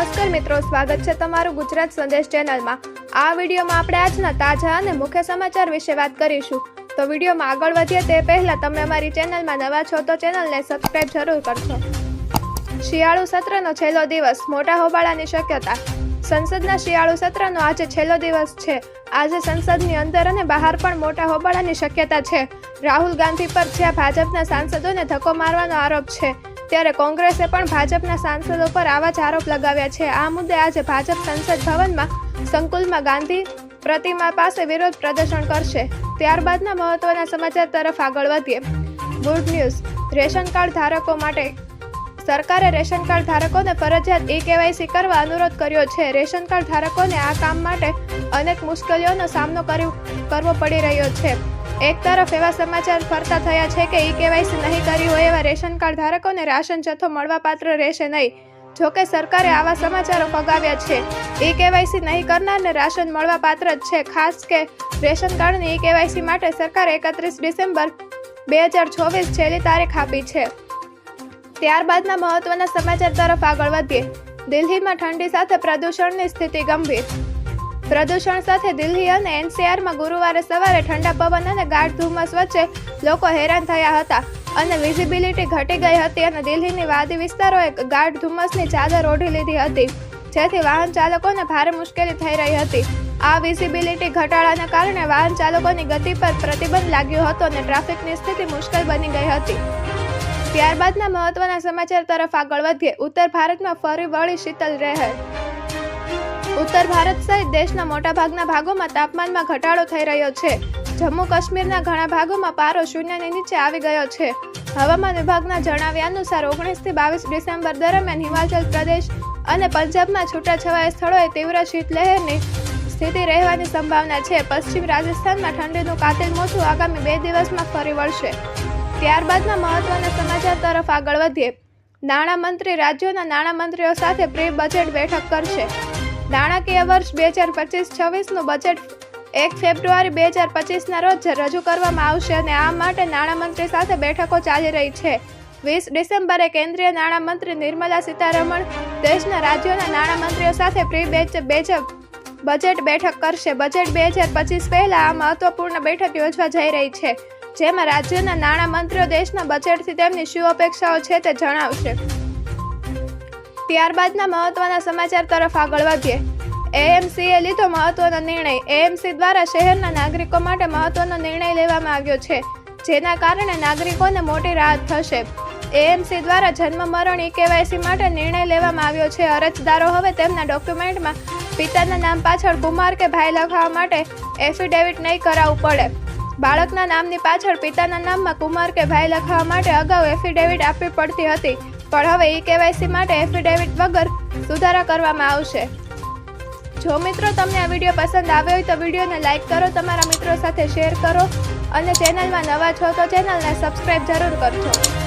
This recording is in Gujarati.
નમસ્કાર મિત્રો, સ્વાગત છે તમારું ગુજરાત સંદેશ ચેનલમાં. આ વિડીયોમાં આપણે આજના તાજા અને મુખ્ય સમાચાર વિશે વાત કરીશું. તો વિડીયોમાં આગળ વધીએ તે પહેલાં તમે અમારી ચેનલમાં નવા છો તો ચેનલને સબસ્ક્રાઇબ જરૂર કરશો શિયાળુ સત્રનો છેલ્લો દિવસ મોટા હોબાળાની શક્યતા. સંસદના શિયાળુ સત્રનો આજે છેલ્લો દિવસ છે. આજે સંસદની અંદર અને બહાર પણ મોટા હોબાળાની શક્યતા છે. રાહુલ ગાંધી પર જ્યાં ભાજપના સાંસદોને ધક્કો મારવાનો આરોપ છે. ત્યારે કોંગ્રેસે પણ ભાજપના સાંસદો પર આવા જ આરોપ લગાવ્યા છે. આ મુદ્દે આજે ભાજપ સંસદ ભવનમાં સંકુલમાં ગાંધી પ્રતિમા પાસે વિરોધ પ્રદર્શન કરશે. ત્યારબાદના મહત્વના સમાચાર તરફ આગળ વધીએ. Good news. રેશન કાર્ડ ધારકો માટે સરકારે રેશન કાર્ડ ધારકોને ફરજિયાત ઈ કેવાયસી કરવા અનુરોધ કર્યો છે. રેશન કાર્ડ ધારકોને આ કામ માટે અનેક મુશ્કેલીઓનો સામનો કરવો પડી રહ્યો છે. એક તરફ એવા સમાચાર ફરતા થયા છે કે ઈ કેવાયસી નહીં કરી હોય એવા રેશન કાર્ડ ધારકોને રાશન જથ્થો મળવાપાત્ર રહેશે નહીં. જોકે સરકારે આવા સમાચારો ફગાવ્યા છે. ઈ કેવાયસી નહીં કરનારને રાશન મળવાપાત્ર જ છે. ખાસ કે રેશન કાર્ડની ઈ કેવાયસી માટે સરકારે એકત્રીસ ડિસેમ્બર બે હજાર ચોવીસ છેલ્લી તારીખ આપી છે. ત્યારબાદના મહત્વના સમાચાર તરફ આગળ વધીએ. દિલ્હીમાં ઠંડી સાથે પ્રદૂષણની સ્થિતિ ગંભીર. પ્રદૂષણ સાથે દિલ્હી અને એનસીઆરમાં ગુરુવારે સવારે ઠંડા પવન અને ગાઢ ધુમ્મસ વચ્ચે લોકો હેરાન થયા હતા. અને વિઝિબિલિટી ઘટી ગઈ હતી અને દિલ્હીની વાદી વિસ્તારોએ ગાઢ ધુમ્મસની ચાદર ઓઢી લીધી હતી, જેથી વાહન ચાલકોને ભારે મુશ્કેલી થઈ રહી હતી. આ વિઝિબિલિટી ઘટાડાના કારણે વાહન ચાલકોની ગતિ પર પ્રતિબંધ લાગ્યો હતો અને ટ્રાફિકની સ્થિતિ મુશ્કેલ બની ગઈ હતી. ત્યારબાદના મહત્વના સમાચાર તરફ આગળ વધીએ. ઉત્તર ભારતમાં ફરી વળી શીતલ લહેર ઉત્તર ભારત સહિત દેશના મોટાભાગના ભાગોમાં તાપમાનમાં ઘટાડો થઈ રહ્યો છે. જમ્મુ કાશ્મીરના ઘણા ભાગોમાં પારો શૂન્યની નીચે આવી ગયો છે. હવામાન વિભાગના જણાવ્યા અનુસાર ઓગણીસથી બાવીસ ડિસેમ્બર દરમિયાન હિમાચલ પ્રદેશ અને પંજાબમાં છૂટાછવાયા સ્થળોએ તીવ્ર શીતલહેરની સ્થિતિ રહેવાની સંભાવના છે. પશ્ચિમ રાજસ્થાનમાં ઠંડીનું કાતિલ મોસું આગામી બે દિવસમાં ફરી વળશે. ત્યારબાદના મહત્વના સમાચાર તરફ આગળ વધીએ. નાણામંત્રી રાજ્યોના નાણામંત્રીઓ સાથે પ્રી બજેટ બેઠક કરશે. નાણાકીય વર્ષ બે હજાર પચીસ છવ્વીસનું બજેટ એક ફેબ્રુઆરી બે હજાર પચીસના રોજ રજૂ કરવામાં આવશે અને આ માટે નાણામંત્રી સાથે બેઠકો ચાલી રહી છે. વીસ ડિસેમ્બરે કેન્દ્રીય નાણામંત્રી નિર્મલા સીતારમણ દેશના રાજ્યોના નાણામંત્રીઓ સાથે પ્રી બેચ બેચક બજેટ બેઠક કરશે. બજેટ બે હજાર પચીસ પહેલાં આ મહત્વપૂર્ણ બેઠક યોજવા જઈ રહી છે, જેમાં રાજ્યના નાણામંત્રીઓ દેશના બજેટથી તેમની શું અપેક્ષાઓ છે તે જણાવશે. ત્યારબાદના મહત્વના સમાચાર તરફ આગળ વધીએ. એએમસીએ લીધો મહત્વનો નિર્ણય. એએમસી દ્વારા શહેરના નાગરિકો માટે મહત્વનો નિર્ણય લેવામાં આવ્યો છે, જેના કારણે નાગરિકોને મોટી રાહત થશે. એએમસી દ્વારા જન્મ, મરણ, ઈ કેવાયસી માટે નિર્ણય લેવામાં આવ્યો છે. અરજદારો હવે તેમના ડોક્યુમેન્ટમાં પિતાના નામ પાછળ કુમાર કે ભાઈ લખાવવા માટે એફિડેવિટ નહીં કરાવવું પડે. બાળકના નામની પાછળ પિતાના નામમાં કુમાર કે ભાઈ લખાવવા માટે અગાઉ એફિડેવિટ આપવી પડતી હતી. પણ હવે ઈ કેવાયસી માટે એફિડેવિટ વગર સુધારા કરવામાં આવશે. જો મિત્રો તમને આ વીડિયો પસંદ આવ્યો હોય તો વિડીયોને લાઇક કરો, તમારા મિત્રો સાથે શેર કરો અને ચેનલમાં નવા છો તો ચેનલને સબસ્ક્રાઈબ જરૂર કરજો.